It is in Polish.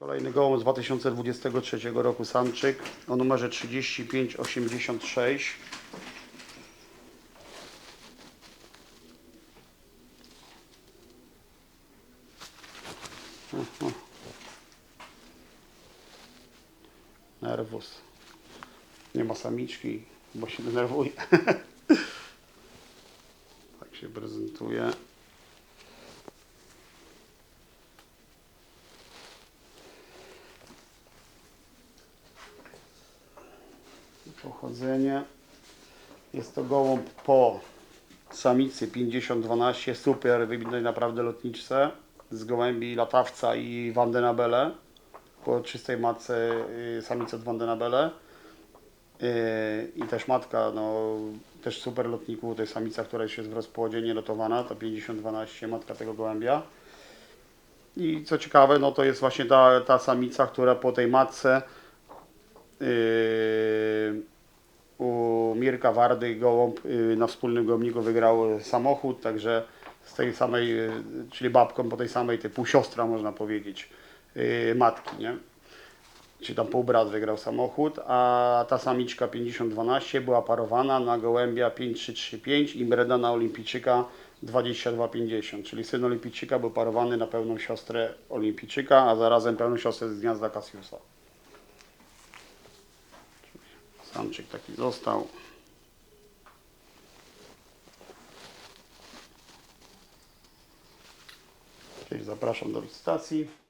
Kolejny gołąb z 2023 roku samczyk o numerze 3586. Aha. Nerwus. Nie ma samiczki, bo się denerwuje. tak się prezentuje. Pochodzenie. Jest to gołąb po samicy 5012, super wybitnej naprawdę lotniczce z gołębi latawca i Vandenabele. Po czystej matce y, samicy od Vandenabele. Y, I też matka, no też super lotniku, to jest samica, która jest w rozpłodzie, nielotowana, to 5012, matka tego gołębia. I co ciekawe, no to jest właśnie ta, ta samica, która po tej matce Yy, u Mirka Wardy gołąb yy, na wspólnym gołębniku wygrał samochód, także z tej samej, yy, czyli babką po tej samej typu siostra można powiedzieć yy, matki, nie? Czy tam półbrat wygrał samochód, a ta samiczka 5012 była parowana na gołębia 5335 i Mreda na olimpijczyka 2250, czyli syn olimpijczyka był parowany na pełną siostrę olimpijczyka, a zarazem pełną siostrę z gniazda Cassiusa. Samczyk taki został. Zapraszam do licytacji.